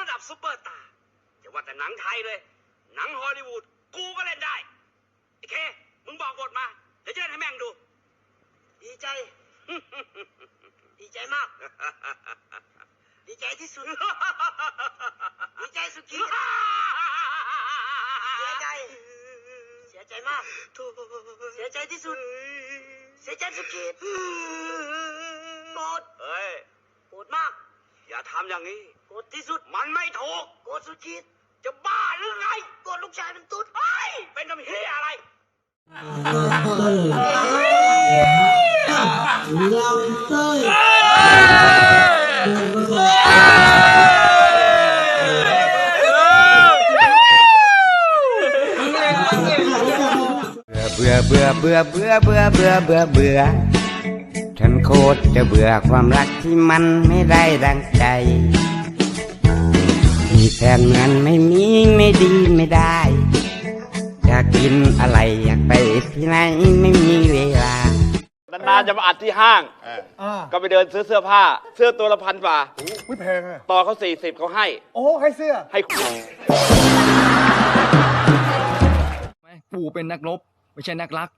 ระดับซุปเปอร์สตาร์จะว่าแต่หนังไทยเลย หนังฮอลลีวูดกูก็เล่นได้ไอ้เค มึงบอกบทมา เดี๋ยวจะเล่นให้แม่งดู ดีใจ ดีใจมาก ดีใจที่สุด ดีใจสุดขีดเสียใจ เสียใจมาก เสียใจที่สุด เสียใจสุดขีดโกรธเฮ้ยโกรธมาก อย่าทำอย่างนี้ โกรธที่สุดมันไม่ถูกกรธสุดขีดจะบ้าหรือไงกรธลูกชายเป็นตุ๊ดเฮ้ยเป็นน้ำเฮียอะไรเบื่อเบื่อเบื่อเบื่อเบื่อเบื่อเบื่อเบื่อฉันโคตรจะเบื่อความรักที่มันไม่ได้ดังใจ แฟนเหมือนไม่มีไม่ดีไม่ได้ อยากกินอะไรอยากไปที่ไหนไม่มีเวลา นานๆจะมาอัดที่ห้างก็ไปเดินซื้อเสื้อผ้า เสื้อตัวละพันกว่า อุ้ยแพงอะต่อเขาสี่สิบเขาให้ โอ้ให้เสื้อ ให้คุณ ไหมกูเป็นนักรบ ไม่ใช่นักรัก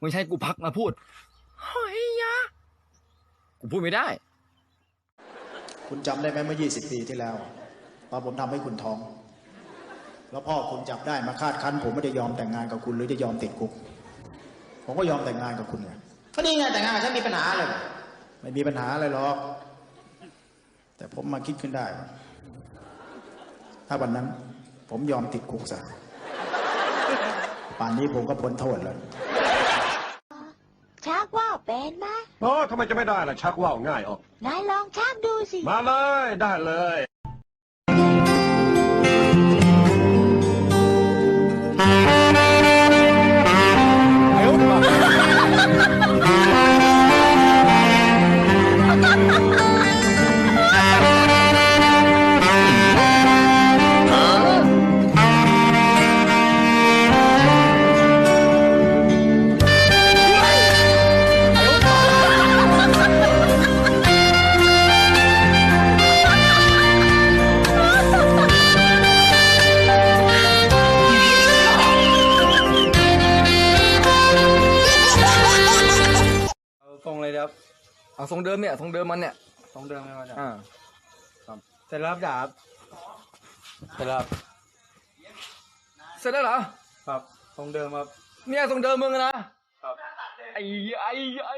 ไม่ใช่กูพักมาพูดเฮ้ยยะ กูพูดไม่ได้ คุณจำได้ไหมเมื่อ 20 ปีที่แล้ว ตอนผมทำให้คุณท้อง แล้วพ่อคุณจับได้มาคาดคั้น ผมไม่ได้ยอมแต่งงานกับคุณหรือจะยอมติดคุก ผมก็ยอมแต่งงานกับคุณไงก็นี่ไงแต่งงานกับฉันมีปัญหาเลยไม่มีปัญหาอะไรหรอก แต่ผมมาคิดขึ้นได้ว่าถ้าวันนั้น ผมยอมติดคุกซะป่านนี้ผมก็พ้นโทษแล้วชักว่าวเป็นไหมโอ้ทำไมจะไม่ได้ล่ะ ชักว่าวง่ายออก นายลองชักดูสิ มาเลย ได้เลย เอาทรงเดิมเนี่ยทรงเดิมมันเนี่ยทรงเดิมไหมวะจ๊ะอ่าเสร็จแล้วครับจ๋าครับเสร็จแล้วเสร็จแล้วเหรอครับทรงเดิมครับเนี่ยทรงเดิมมึงอะนะไอ้ไอ้ไอ้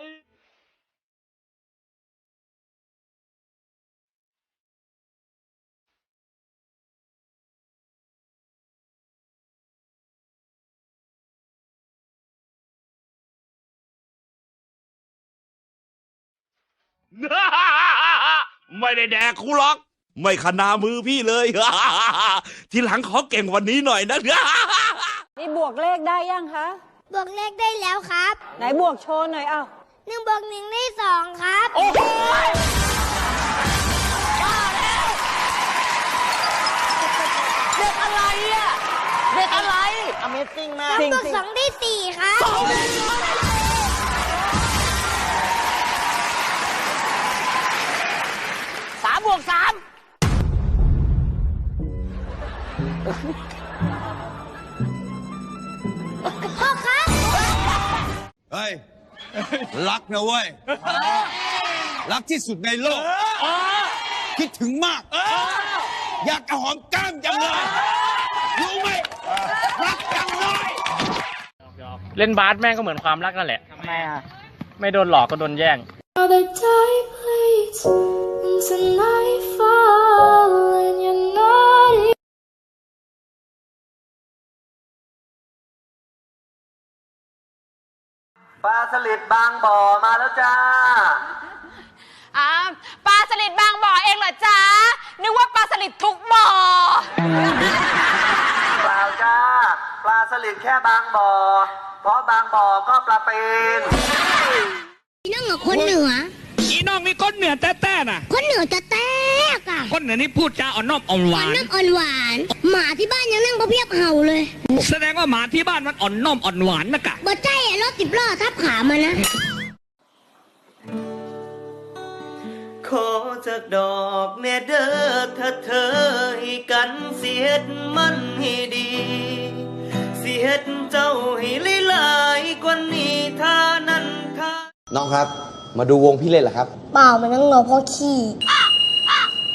ไม่ได้แดกคูหรอก ไม่ขนามือพี่เลย ทีหลังขอเก่งกวันนี้หน่อยนะนี่บวกเลขได้ยังคะ บวกเลขได้แล้วครับ ไหนบวกโชว์หน่อยเอ้าหนึ่งบวกหนึ่งได้สองครับเด็กอะไรอะ เด็กอะไร Amazing มาสกองบวกสองได้สี่ครับ วกสามพ่อครับเฮ้ย รักนะเว้ย รักที่สุดในโลก คิดถึงมาก อยากจะหอมแก้มจังเลย รู้ไหม รักจังเลย เล่นบาสแม่งก็เหมือนความรักนั่นแหละ ทำไมอะ ไม่โดนหลอกก็โดนแย่ง Another day, please, into ปลาสลิดบางบ่อมาแล้วจ้าอ่าปลาสลิดบางบ่อเองเหรอจ๊ะ นึกว่าปลาสลิดทุกบ่อ เปล่าจ้า ปลาสลิดแค่บางบ่อ เพราะบางบ่อก็ปลาตีนนั่งกับคนเหนือ อีน้องนี่ก้นเหนือแต้ๆน่ะ คนเหนือจะแตกอะก้น เหนือนี่พูดจาอ่อนน้อมอ่อนหวานนั่งอ่อนหวาน หมาที่บ้านยังนั่งพะเพียบเห่าเลยแสดงว่าหมาที่บ้านมันอ่อนน้อมอ่อนหวานนะกะ บ่ใจอะรถสิบล้อทับขามานะคอจากดอกแน่เด้อถ้าเธอให้กันเสียดมันให้ดี เสียดเจ้าให้หลายๆกว่านี้ถ้านั้นถ้า น้องครับ มาดูวงพี่เล่นเหรอครับ เปล่ามันต้องรอพ่อขี้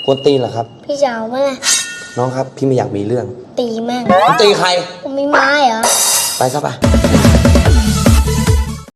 กวนตีนเหรอครับ พี่จะเอาไหมล่ะน้องครับ พี่ไม่อยากมีเรื่อง ตีแม่งตีใคร ผมมีไม้เหรอ ไปซะไป